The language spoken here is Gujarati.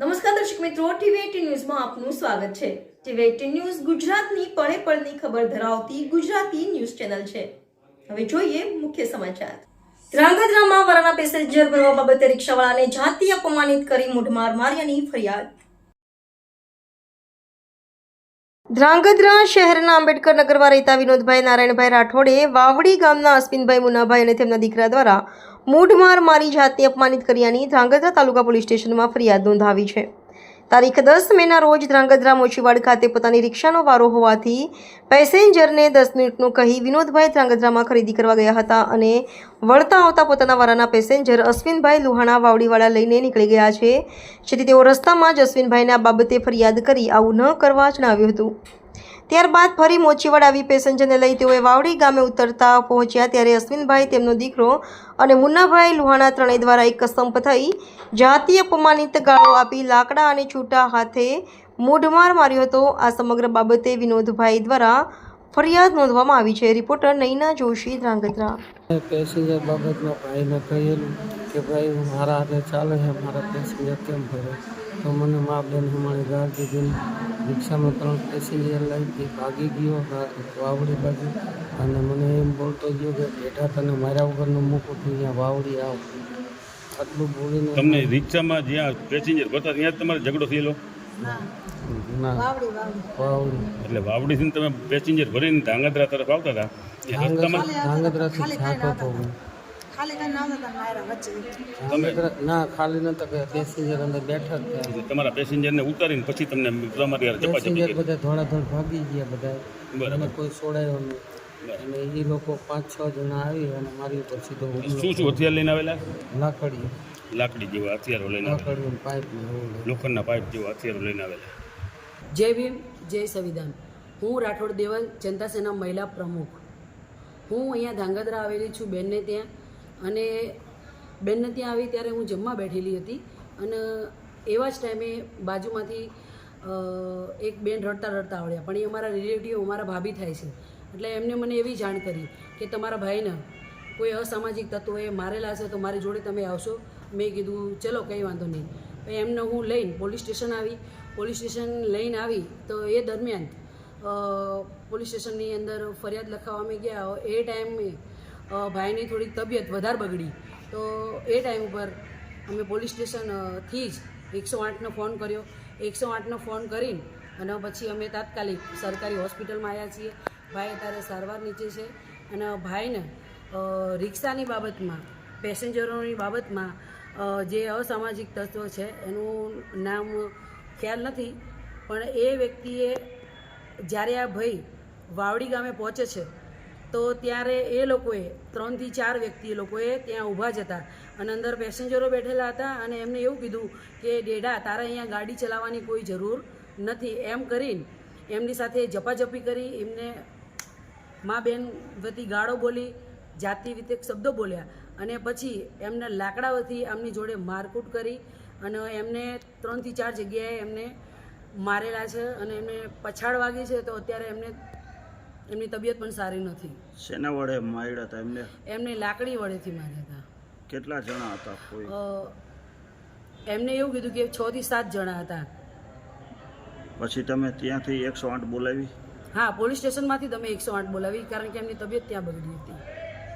નમસ્કાર દર્શક મિત્રો ટીવી ન્યૂઝમાં આપનું સ્વાગત છે. ટીવી ન્યૂઝ ગુજરાતની પળે પળની ખબર ધરાવતી ગુજરાતી ન્યૂઝ ચેનલ છે. હવે જોઈએ મુખ્ય સમાચાર. ધ્રાંગધ્રામાં વરાના પેસેન્જર ભરવા બાબતે રિક્ષાવાળાને જાતિ અપમાનિત કરી મૂઢમાર માર્યાની ફરિયાદ. ધ્રાંગધ્રા શહેરના આંબેડકર નગરમાં રહેતા વિનોદભાઈ, નારાયણભાઈ રાઠોડે વાવડી ગામના અશ્વિનભાઈ મુનાભાઈ અને તેમના દીકરા દ્વારા મૂઢમાર મારી જાતને અપમાનિત કર્યાની ધ્રાંગધ્રા તાલુકા પોલીસ સ્ટેશનમાં ફરિયાદ નોંધાવી છે. તારીખ દસ મેના રોજ ધ્રાંગધ્રા મોચીવાડ ખાતે પોતાની રિક્ષાનો વારો હોવાથી પેસેન્જરને દસ મિનિટનું કહી વિનોદભાઈ ધ્રાંગધ્રામાં ખરીદી કરવા ગયા હતા અને વળતા આવતા પોતાના વારાના પેસેન્જર અશ્વિનભાઈ લુહાણા વાવડીવાળા લઈને નીકળી ગયા છે. જેથી તેઓ રસ્તામાં જ અશ્વિનભાઈને આ બાબતે ફરિયાદ કરી આવું ન કરવા જણાવ્યું હતું. ત્યારબાદ ફરી મોચીવાડ આવી પેસેન્જરને લઈ તેઓએ વાવડી ગામે ઉતરતા પહોંચ્યા ત્યારે અશ્વિનભાઈ તેમનો દીકરો અને મુન્નાભાઈ લુહાણા ત્રણેય દ્વારા એક સંપ થઈ જાતિ અપમાનિત ગાળો આપી લાકડા અને છૂટા હાથે મૂઢમાર માર્યો હતો. આ સમગ્ર બાબતે વિનોદભાઈ દ્વારા ફરિયાદ નોંધવામાં આવી છે. રિપોર્ટર નૈના જોશી, ધ્રાંગધ્રા. પેસેન્જર બાબતમાં ભાઈને કહેલું કે, ભાઈ મારા હાથે ચાલે છે, મારા પેસેન્જર કેમ ભરે? તો મને મા બેન મારી ગાળ દીધી રિક્ષામાં ત્રણ પેસેન્જર લઈ ભાગી ગયો વાવડી બાજુ. અને મને એમ બોલતો ગયો કે બેટા તને મારા વગરનું મૂકું તું અહીંયા વાવડી આવ. આટલું બોલીને તમને રિક્ષામાં જ્યાં પેસેન્જર ભરતા ત્યાં તમારે ઝઘડો થયેલો? ના. વાવડી એટલે વાવડીથી તમે પેસેન્જર ભરીને ધાંગધ્રા તરફ આવતા હતા? ના ખાલી નતા કે પેસેન્જર અંદર બેઠા હતા તમારા પેસેન્જરને ઉતારીને પછી તમને તમારી યાર પેસેન્જર બધા ધોળાધોળ ભાગી ગયા બધા. બરાબર. કોઈ છોડાયો નહીં. અને એ લોકો પાંચ છ જણા આવી અને મારી ઉપર સીધો શું શું હથિયાર લઈને આવેલા? લાકડી લાકડી જેવા હથિયારો લઈને લાકડી પાઇપ. લોખંડના પાઇપ જેવા હથિયારો લઈને આવેલા. જય ભીમ જય સંવિધાન. હું રાઠોડ દેવલ જનતા સેના મહિલા પ્રમુખ. હું અહીંયા ધાંગધ્રા આવેલી છું બેનને ત્યાં. અને બેનને ત્યાં આવી ત્યારે હું જમવા બેઠેલી હતી. અને એવા જ ટાઈમે બાજુમાંથી એક બેન રડતા રડતા આવડ્યા. પણ એ અમારા રિલેટિવ, અમારા ભાભી થાય છે. એટલે એમને મને એવી જાણ કરી કે તમારા ભાઈને કોઈ અસામાજિક તત્વોએ મારેલા છે તો મારી જોડે તમે આવશો. મેં કીધું, ચલો, કંઈ વાંધો નહીં. એમને હું લઈને પોલીસ સ્ટેશન આવી. પોલીસ સ્ટેશન લઈને આવી તો એ દરમિયાન પોલીસ સ્ટેશનની અંદર ફરિયાદ લખાવવા અમે ગયા. એ ટાઈમે ભાઈની થોડીક તબિયત વધારે બગડી. તો એ ટાઈમ ઉપર અમે પોલીસ સ્ટેશનથી જ એકસો આઠનો ફોન કર્યો. એકસો આઠનો ફોન કરીને અને પછી અમે તાત્કાલિક સરકારી હોસ્પિટલમાં આવ્યા છીએ. ભાઈ અત્યારે સારવાર નીચે છે અને ભાઈને રિક્ષાની બાબતમાં, પેસેન્જરોની બાબતમાં જે અસામાજિક તત્વો છે એનું નામ ખ્યાલ નથી. પણ એ વ્યક્તિએ જ્યારે આ ભાઈ વાવડી ગામે પહોંચે છે તો ત્યારે એ લોકોએ, ત્રણથી ચાર વ્યક્તિ એ લોકોએ ત્યાં ઊભા જ હતા અને અંદર પેસેન્જરો બેઠેલા હતા અને એમને એવું કીધું કે, ડેડા, તારે અહીંયા ગાડી ચલાવવાની કોઈ જરૂર નથી. એમ કરીને એમની સાથે ઝપાઝપી કરી, એમને મા બેન વતી ગાળો બોલી, જાતિ વિતેક શબ્દો બોલ્યા અને પછી એમને લાકડાઓથી એમની જોડે મારકૂટ કરી અને એમને ત્રણથી ચાર જગ્યાએ એમને મારેલા છે અને એમને પછાડ વાગી છે તો અત્યારે એમને એમની તબિયત પણ સારી નથી. શેના વડે માર્યા હતા એમને? એમને લાકડી વડેથી માર્યા હતા. કેટલા જણા હતા કોઈ? એમને એવું કીધું કે છ થી સાત જણા હતા. પછી તમે ત્યાંથી એકસો આઠ બોલાવી? હા પોલીસ સ્ટેશનમાંથી તમે એકસો આઠ બોલાવી કારણ કે એમની તબિયત ત્યાં બગડી હતી.